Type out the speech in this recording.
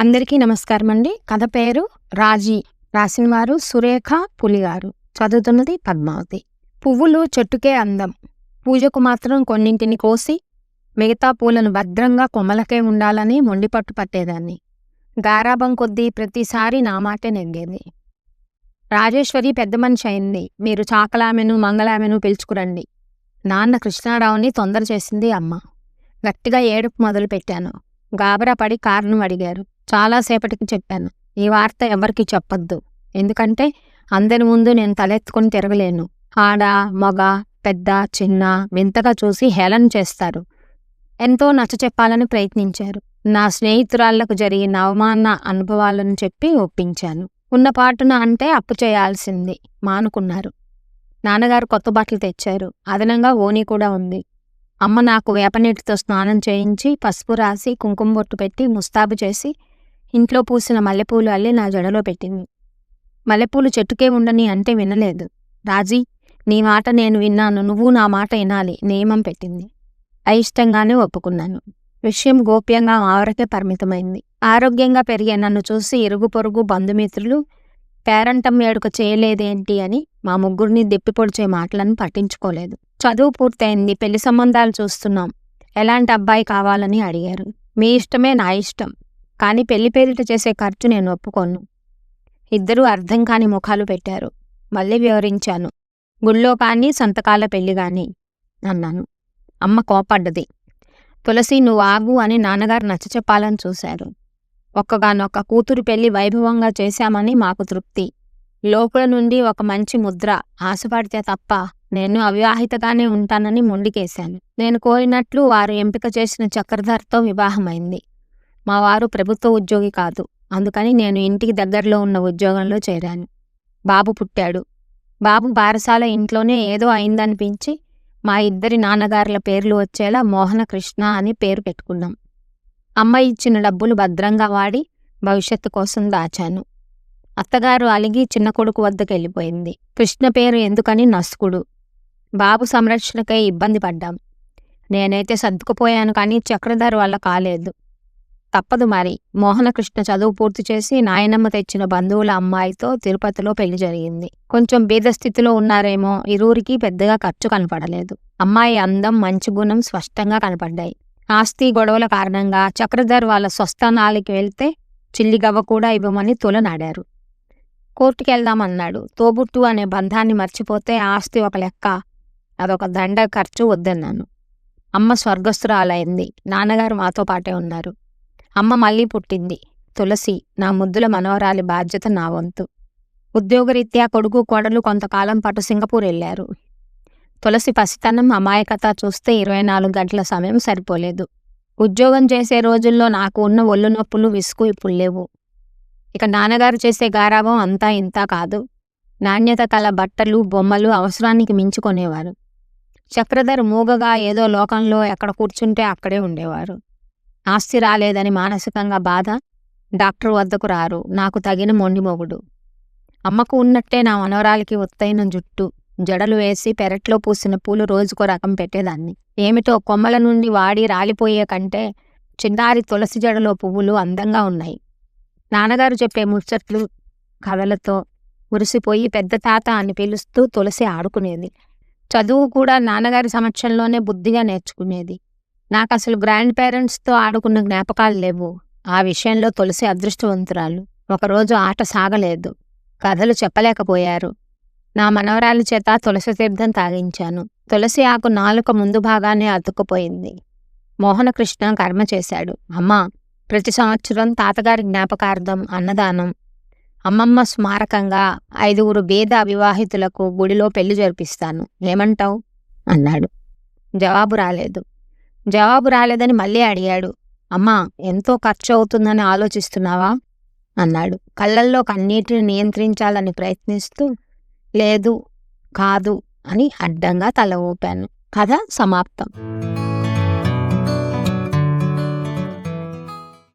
అందరికీ నమస్కారం అండి కథ పేరు రాజీ. రాసిన వారు సురేఖ పులిగారు. చదువుతున్నది పద్మావతి. పువ్వులు చెట్టుకే అందం. పూజకు మాత్రం కొన్నింటిని కోసి మిగతా పూలను భద్రంగా కొమ్మలకే ఉండాలని మొండిపట్టు పట్టేదాన్ని. గారాబం కొద్దీ ప్రతిసారి నా మాటే నెగ్గేది. రాజేశ్వరి పెద్ద మనిషి అయింది. మీరు చాకలామెను మంగళామెను పిలుచుకురండి. నాన్న కృష్ణారావుని తొందర చేసింది అమ్మ. గట్టిగా ఏడుపు మొదలుపెట్టాను. గాబరా పడి కారణం అడిగారు. చాలాసేపటికి చెప్పాను. ఈ వార్త ఎవరికి చెప్పొద్దు. ఎందుకంటే అందరి ముందు నేను తలెత్తుకొని తిరగలేను. ఆడ మగ పెద్ద చిన్న వింతగా చూసి హేళన చేస్తారు. ఎంతో నచ్చ చెప్పాలని ప్రయత్నించారు. నా స్నేహితురాళ్ళకు జరిగిన అవమాన అనుభవాలను చెప్పి ఒప్పించాను. ఉన్న పాటున అంటే అప్పు చేయాల్సింది మానుకున్నారు. నాన్నగారు కొత్త బట్టలు తెచ్చారు. అదనంగా ఓని కూడా ఉంది. అమ్మ నాకు వేపనీటితో స్నానం చేయించి పసుపు రాసి కుంకుమ బొట్టు పెట్టి ముస్తాబు చేసి ఇంట్లో పూసిన మల్లెపూలు అల్లి నా జడలో పెట్టింది. మల్లెపూలు చెట్టుకే ఉండని అంటే వినలేదు. రాజీ నీ మాట నేను విన్నాను. నువ్వు నా మాట వినాలి. నియమం పెట్టింది. అయిష్టంగానే ఒప్పుకున్నాను. విషయం గోప్యంగా ఆవరకే పరిమితమైంది. ఆరోగ్యంగా పెరిగే నన్ను చూసి ఇరుగు పొరుగు బంధుమిత్రులు పేరంటం వేడుక చేయలేదేంటి అని మా ముగ్గురిని దిప్పిపొడిచే మాటలను పట్టించుకోలేదు. చదువు పూర్తయింది. పెళ్ళి సంబంధాలు చూస్తున్నాం. ఎలాంటి అబ్బాయి కావాలని అడిగారు. మీ ఇష్టమే నా ఇష్టం. కానీ పెళ్ళి పేరిట చేసే ఖర్చు నేను ఒప్పుకోను. ఇద్దరూ అర్థం కాని ముఖాలు పెట్టారు. మళ్ళీ వివరించాను. గుళ్ళో కానీ సంతకాల పెళ్ళి కానీ అన్నాను. అమ్మ కోపడ్డది తులసి నువ్వు ఆగు అని నాన్నగారు నచ్చ చెప్పాలని చూశారు. ఒక్కగానొక్క కూతురు పెళ్ళి వైభవంగా చేశామని మాకు తృప్తి. లోపల నుండి ఒక మంచి ముద్ర ఆశపడితే తప్ప నేను అవివాహితగానే ఉంటానని మొండికేశాను. నేను కోరినట్లు వారు ఎంపిక చేసిన చక్రధర్తో వివాహమైంది. మా వారు ప్రభుత్వ ఉద్యోగి కాదు. అందుకని నేను ఇంటికి దగ్గరలో ఉన్న ఉద్యోగంలో చేరాను. బాబు పుట్టాడు. బాబు బారసాల ఇంట్లోనే ఏదో అయిందనిపించి మా ఇద్దరి నాన్నగారుల పేర్లు వచ్చేలా మోహన కృష్ణ అని పేరు పెట్టుకున్నాం. అమ్మ ఇచ్చిన డబ్బులు భద్రంగా వాడి భవిష్యత్తు కోసం దాచాను. అత్తగారు అలిగి చిన్న కొడుకు వద్దకు వెళ్ళిపోయింది కృష్ణ పేరు ఎందుకని నస్కుడు. బాబు సంరక్షణకై ఇబ్బంది పడ్డాం. నేనైతే సర్దుకుపోయాను కానీ చక్రధర్ వల్ల కాలేదు. తప్పదు మరి. మోహనకృష్ణ చదువు పూర్తి చేసి నాయనమ్మ తెచ్చిన బంధువుల అమ్మాయితో తిరుపతిలో పెళ్ళి జరిగింది. కొంచెం బీదస్థితిలో ఉన్నారేమో ఇరువురికి పెద్దగా ఖర్చు కనపడలేదు. అమ్మాయి అందం మంచి గుణం స్పష్టంగా కనపడ్డాయి. ఆస్తి గొడవల కారణంగా చక్రధర్ వాళ్ళ స్వస్థానాలకి వెళ్తే చిల్లిగవ్వ కూడా ఇవ్వమని తులనాడారు. కోర్టుకెళ్దామన్నాడు. తోబుట్టు అనే బంధాన్ని మర్చిపోతే ఆస్తి ఒక లెక్క అదొక దండ ఖర్చు వద్దన్నాను. అమ్మ స్వర్గస్థురాలైంది. నాన్నగారు మాతో పాటే ఉన్నారు. అమ్మ మళ్ళీ పుట్టింది. తులసి నా ముద్దుల మనవరాలి బాధ్యత నా వంతు. ఉద్యోగరీత్యా కొడుకు కోడలు కొంతకాలం పాటు సింగపూర్ వెళ్ళారు తులసి పసితనం అమాయకత చూస్తే ఇరవై నాలుగు గంటల సమయం సరిపోలేదు. ఉద్యోగం చేసే రోజుల్లో నాకు ఉన్న ఒళ్ళు నొప్పులు విసుగు ఇప్పుడు లేవు. ఇక నాన్నగారు చేసే గారాభం అంతా ఇంతా కాదు. నాణ్యత కల బట్టలు బొమ్మలు అవసరానికి మించుకొనేవారు. చక్రధర్ మూగగా ఏదో లోకంలో ఎక్కడ కూర్చుంటే అక్కడే ఉండేవారు. ఆస్తి రాలేదని మానసికంగా బాధ డాక్టర్ వద్దకు రారు. నాకు తగిన మొండి మొగుడు. అమ్మకు ఉన్నట్టే నా మనవరాలికి ఒత్తైన జుట్టు జడలు వేసి పెరట్లో పూసిన పూలు రోజుకో రకం పెట్టేదాన్ని. ఏమిటో కొమ్మల నుండి వాడి రాలిపోయే కంటే చిన్నారి తులసి జడలో పువ్వులు అందంగా ఉన్నాయి. నాన్నగారు చెప్పే ముచ్చట్లు కథలతో ఉరిసిపోయి పెద్ద తాత అని పిలుస్తూ తులసి ఆడుకునేది. చదువు కూడా నాన్నగారి సమక్షంలోనే బుద్ధిగా నేర్చుకునేది. నాకు అసలు గ్రాండ్ పేరెంట్స్తో ఆడుకున్న జ్ఞాపకాలు లేవు. ఆ విషయంలో తులసి అదృష్టవంతురాలు. ఒకరోజు ఆట సాగలేదు. కథలు చెప్పలేకపోయారు. నా మనవరాలి చేత తులసి తీర్థం తాగించాను. తులసి ఆకు నాలుక ముందు భాగానే అతుక్కుపోయింది. మోహనకృష్ణ కర్మ చేశాడు. అమ్మా ప్రతి సంవత్సరం తాతగారి జ్ఞాపకార్థం అన్నదానం. అమ్మమ్మ స్మారకంగా ఐదుగురు బేద అవివాహితులకు గుడిలో పెళ్ళి జరిపిస్తాను. ఏమంటావు? అన్నాడు. జవాబు రాలేదు. జవాబు రాలేదని మళ్ళీ అడిగాడు. అమ్మా ఎంతో ఖర్చు అవుతుందని ఆలోచిస్తున్నావా? అన్నాడు. కళ్ళల్లో కన్నీటిని నియంత్రించాలని ప్రయత్నిస్తూ లేదు కాదు అని అడ్డంగా తల ఊపాను. కథ సమాప్తం.